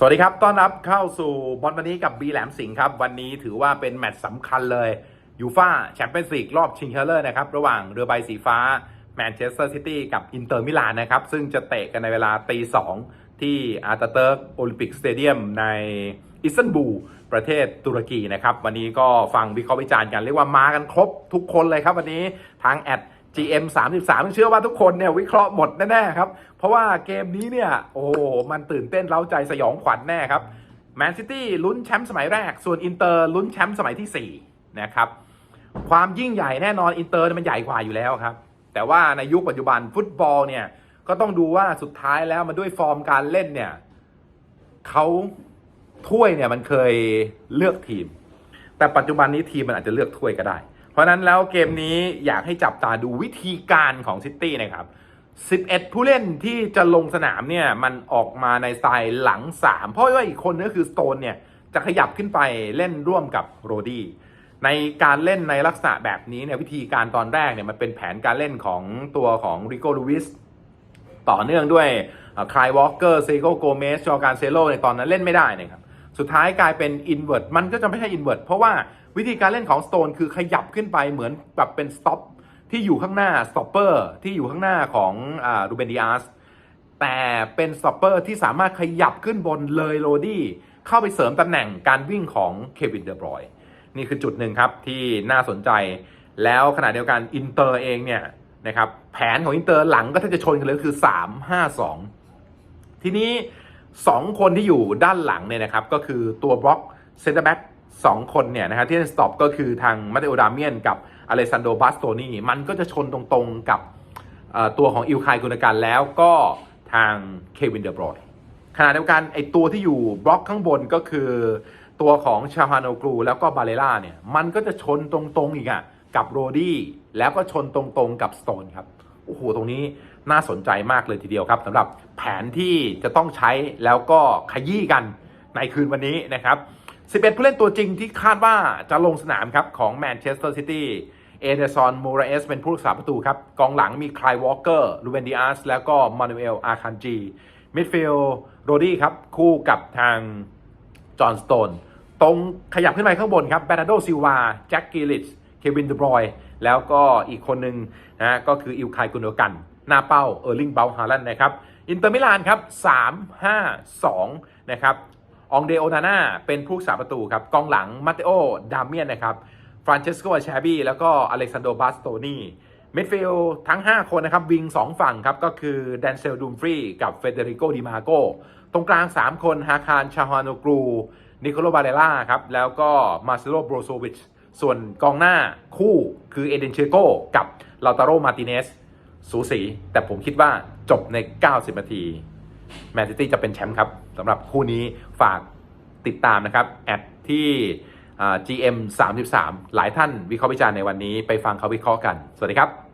สวัสดีครับ ต้อนรับเข้าสู่บอลวันนี้กับบีแหลมสิงห์ครับ วันนี้ถือว่าเป็นแมตช์สำคัญเลยยูฟ่าแชมเปี้ยนส์ลีกรอบชิงชนะเลิศนะครับ ระหว่างเรือใบสีฟ้าแมนเชสเตอร์ซิตี้กับอินเตอร์มิลานนะครับ ซึ่งจะเตะกันในเวลาตีสองที่อาร์ตาเติร์กโอลิมปิกสเตเดียมในอิสตันบูลประเทศตุรกีนะครับ วันนี้ก็ฟังวิเคราะห์วิจารณ์กันเรียกว่ามากันครบทุกคนเลยครับ วันนี้ทางแอด GM 33 เชื่อว่าทุกคนเนี่ยวิเคราะห์หมดแน่ๆครับ เพราะว่าเกมนี้เนี่ย โอ้โห มันตื่นเต้นเร้าใจสยองขวัญแน่ครับแมนซิตี้ลุ้นแชมป์สมัยแรก ส่วนอินเตอร์ลุ้นแชมป์สมัยที่ 4 นะครับ ความยิ่งใหญ่แน่นอนอินเตอร์มันใหญ่กว่าอยู่แล้วครับ แต่ว่าในยุคปัจจุบันฟุตบอลเนี่ย ก็ต้องดูว่าสุดท้ายแล้วมันด้วยฟอร์มการเล่นเนี่ยเขาถ้วยเนี่ยมันเคยเลือกทีม แต่ปัจจุบันนี้ทีมมันอาจจะเลือกถ้วยก็ได้ ราะนั้นแล้วเกมนี้อยากให้จับตาดูวิธีการของซิตี้นะครับ 11 ผู้เล่นที่จะลงสนามเนี่ยมันออกมาในสไตล์หลัง 3 เพราะว่าอีกคนนึงก็คือสโตนเนี่ยจะขยับขึ้นไปเล่นร่วมกับโรดี้ในการเล่นในลักษณะแบบนี้เนี่ยวิธีการตอนแรกเนี่ยมันเป็นแผนการเล่นของตัวของริโกลูวิสต่อเนื่องด้วยคลายวอล์เกอร์เซโกโกเมสจอการเซโลในตอนนั้นเล่นไม่ได้นะครับสุดท้ายกลายเป็นอินเว t ร์มันก็จะไม่ใช่อินเว t ร์เพราะว่า วิธีการเล่นของสโตนคือขยับขึ้นไปเหมือนแบบเป็นสต็อปที่อยู่ข้างหน้าสต็อปเปอร์ที่อยู่ข้างหน้าของรูเบนดิอาสแต่เป็นสต็อปเปอร์ที่สามารถขยับขึ้นบนเลยโรดี้เข้าไปเสริมตำแหน่งการวิ่งของเควินเดอบรอยนี่คือจุดหนึ่งครับที่น่าสนใจ แล้วขณะเดียวกันอินเตอร์เองเนี่ยนะครับแผนของอินเตอร์หลังก็ถ้าจะชนกันเลยคือ 3 5 2 ทีนี้ 2 คนที่อยู่ด้านหลังเนี่ยนะครับก็คือตัวบล็อกเซนเตอร์แบ็ก สองคนเนี่ยนะครับที่เล่นสต็อปก็คือทางมาเตโอดาเมียนกับอเลซันโดบาสโตนีมันก็จะชนตรงๆกับตัวของอิลคายกุนกันแล้วก็ทางเควินเดอร์บรอยขณะเดียวกันไอตัวที่อยู่บล็อกข้างบนก็คือตัวของชาฮานโอกรูแล้วก็บาเลล่าเนี่ยมันก็จะชนตรงๆอีกอะกับโรดี้แล้วก็ชนตรงๆกับสโตนครับโอ้โหตรงนี้น่าสนใจมากเลยทีเดียวครับสำหรับแผนที่จะต้องใช้แล้วก็ขยี้กันในคืนวันนี้นะครับ 11 ผู้เล่นตัวจริงที่คาดว่าจะลงสนามครับของแมนเชสเตอร์ซิตี้ เอเดซอนมูราเอสเป็นผู้รักษาประตูครับ กองหลังมีคลายวอลเกอร์ลูเวนดิอาสแล้วก็มานูเอลอาคันจีมิดฟิลด์โรดี้ครับ คู่กับทางจอห์นสโตน ตรงขยับขึ้นไปข้างบนครับแบรนาโดซิลวาแจ็คกิลิชเควินเดบรอยแล้วก็อีกคนหนึ่งนะก็คืออิลคายกุนโดกัน หน้าเป้าเออร์ลิงเบลฮาลันนะครับอินเตอร์มิลานครับ 3 5 2 นะครับ องเดโอนาน่าเป็นผู้รักษาประตูครับกองหลังมาเตโอดาเมียนนะครับฟรานเชสโกอาชบีแล้วก็อเล็กซานโดบาสโตนีมิดฟิลด์ทั้ง 5 คนนะครับ วิง 2 ฝั่งครับ ก็คือแดนเซลดูมฟรีกับเฟเดริโกดิมาโกตรงกลาง 3 คนฮาคารชาฮานโนกรู นิโคลโลบาเลล่าครับ แล้วก็มาซิโลโบรโซวิชส่วนกองหน้าคู่คือเอเดนเชโกกับลาตาโรมาติเนสสูสี แต่ผมคิดว่าจบใน 90 นาที แมนซิตี้จะเป็นแชมป์ครับสำหรับคู่นี้ฝากติดตามนะครับ แอดที่อ่า GM 33 หลายท่านวิเคราะห์วิจารณ์ในวันนี้ไปฟังเขาวิเคราะห์กัน สวัสดีครับ